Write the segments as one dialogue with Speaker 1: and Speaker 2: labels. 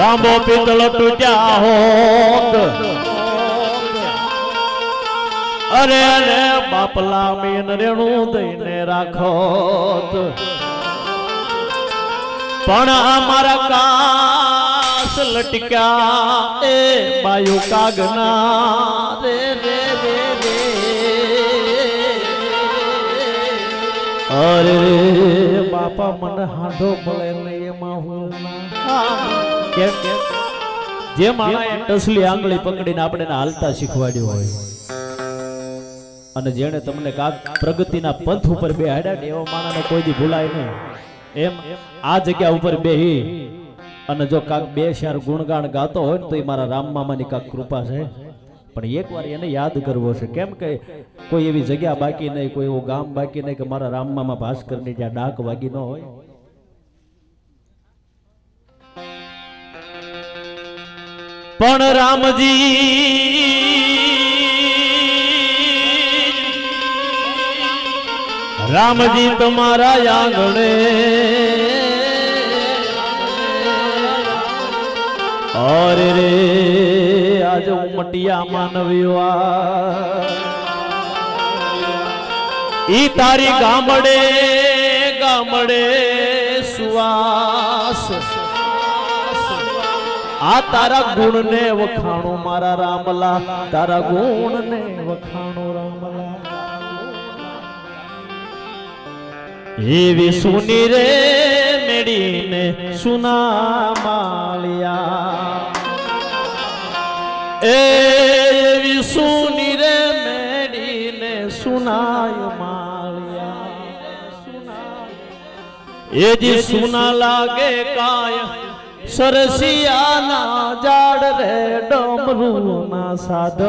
Speaker 1: રામો પિતળ તૂટ્યા હોત. અરે અરે બાપલા મીન રેણું દઈને રાખોત. પણ અમારા કાસ લટક્યા એ બાયુ કાગના. રે રે રે રે. અરે બાપા મને હાંધો મળે ને એમાં હું. ના કેમ જે માણસે ટસલી આંગળી પકડીને આપણે હાલતા શીખવાડ્યું હોય. અને જેણે તમને કાક પ્રગતિના પંથ ઉપર બે હાડ્યા એવા માણસને કોઈ દી ભૂલાય નહીં. એમ આ જગ્યા ઉપર બેહી અને જો કાક બે શાર ગુણગાન ગાતો હોય ને તો એ મારા રામ મામાની કાક કૃપા છે. પણ એકવાર એને યાદ કરવો છે. કેમ કે કોઈ એવી જગ્યા બાકી નહીં કોઈ એવું ગામ બાકી નહીં કે મારા રામ મામા ભાસ્કરની જ્યાં ડાક વાગી ન હોય. પણ રામજી રામજી તમારા આંગણે અરે રે, આજે ઉમટિયા માનવ્યો ઈ તારી ગામડે ગામડે સુવાસ આ તારા ગુણ ને વખાણો મારા રામલા. તારા ગુણ ને વખાણો રામલા. એવી સુની રે મેડીને સુના માળિયા. એવી સુની રે મેળીને સુનાય માળિયા. એ જી સુના લાગે કાય સરસિયાના જાડ રે ડમરું ના સાધ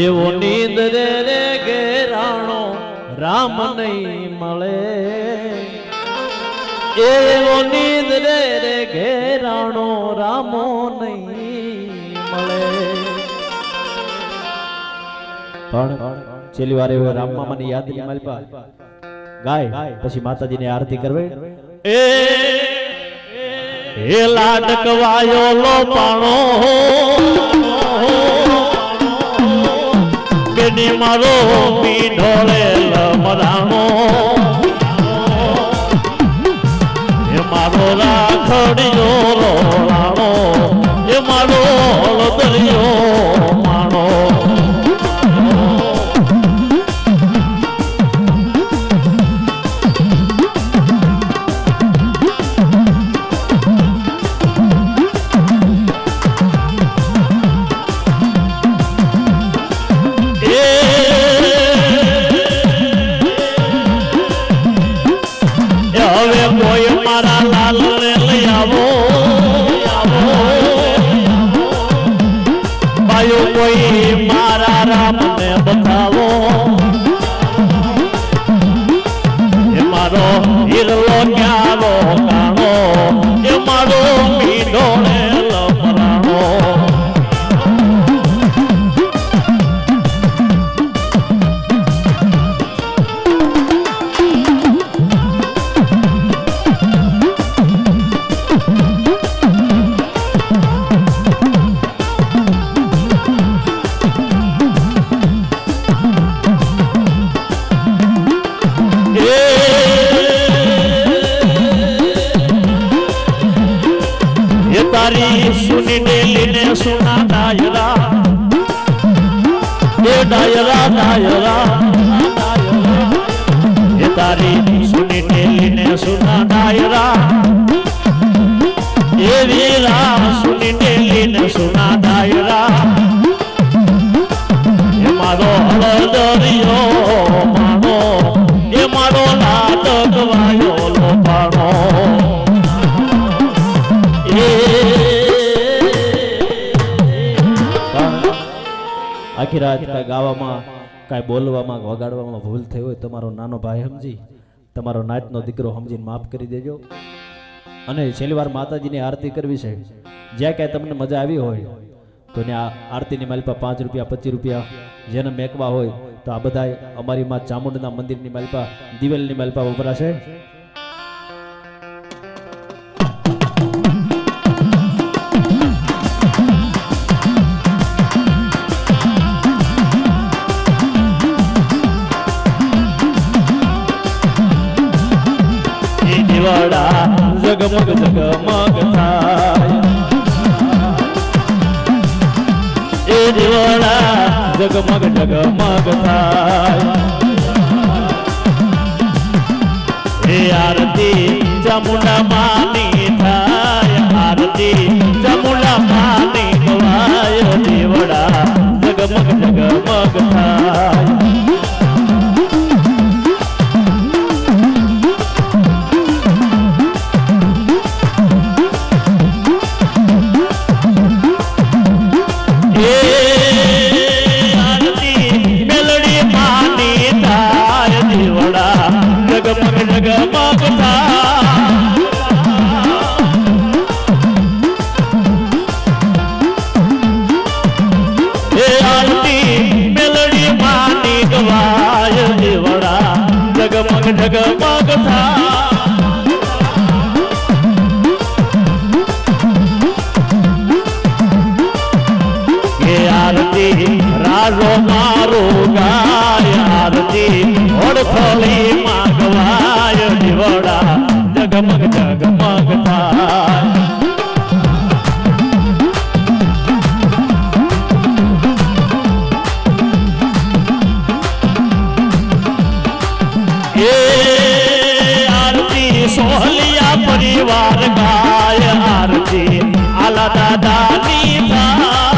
Speaker 1: એવો નીંદ રે રે ઘેરાણો રામ નહીં મળે. એવો નીંદ રે રે ઘેરાણો રામો નહીં મળે. પણ છેલ્લી વાર એવો રામ મામાની યાદની માલપા ગાય, પછી માતાજીની આરતી કરવે. એ એ લાડકવાયો લો પાણો બેની મારો મીઢોળે લમરાણો એ મારો રાખડિયો કોઈ મારા રામ ને બતાવો મારો હિરલો તારી સુની ડેલી ને સુના ડાયરા એ ડાયરા ડાયરા એ તારી સુની ડેલી ને સુના ડાયરા એ વીરા સુની ડેલી ને સુના ડાયરા એ મારો હળદરિયો આખી રાત કાંઈ ગાવામાં, કાંઈ બોલવામાં, વગાડવામાં ભૂલ થઈ હોય તમારો નાનો ભાઈ સમજી, તમારો નાચનો દીકરો સમજીને માફ કરી દેજો. અને છેલ્લી વાર માતાજીની આરતી કરવી છે. જ્યાં ક્યાંય તમને મજા આવી હોય, તો ને આ આરતીની માલિપા પાંચ રૂપિયા, પચીસ રૂપિયા જેને મેકવા હોય, તો આ બધા અમારી માં ચામુંડના મંદિરની માલિપા દિવેલની માલિપા વપરાશે જગ જગમગ થાય એ દેવળા જગમગ જગમગ થાય. એ આરતી ચામુંડા હે આંટી મેલડી માની ગવાય દેવડા. જગમગ ઢગમગ થાય. દાદા દાદી બા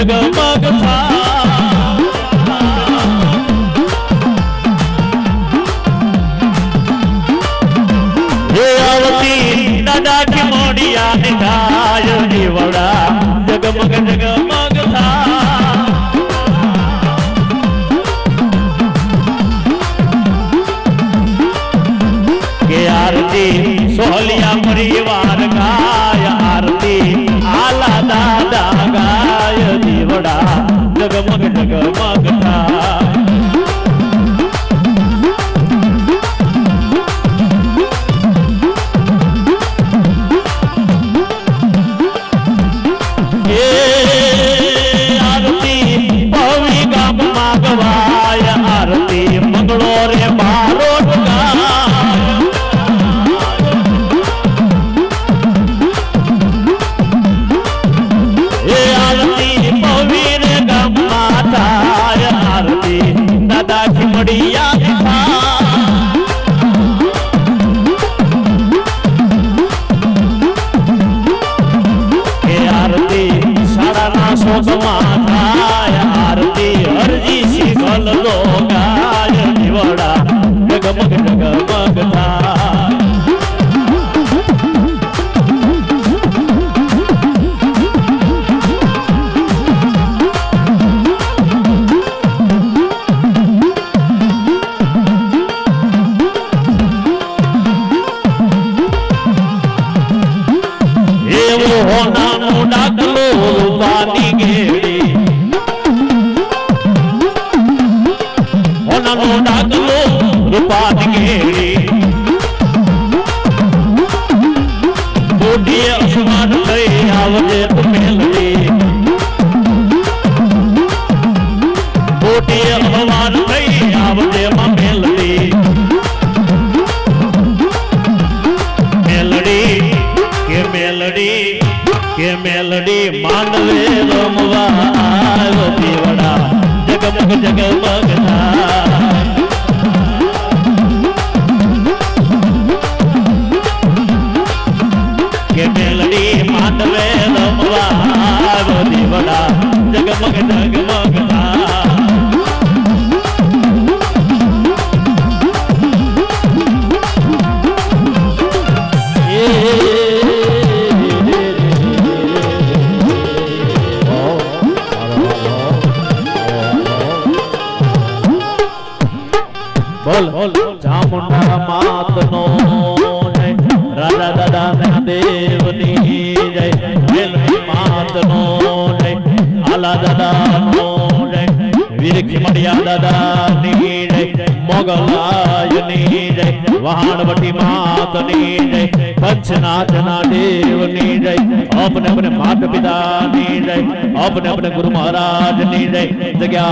Speaker 1: పుట్టగా 我的这个我格达。શોધમાં મોઢી અસમાન થઈ આવજે તું Meldi jai Velvi maat no jai Aladada no jai Virikhi mariyadada ni jai Mogalaya ni jai Vahanvati maat ni jai पंचनाथना देव नी जय अपने अपने मात पिता नी जय अपने अपने गुरु महाराज नी जय जगह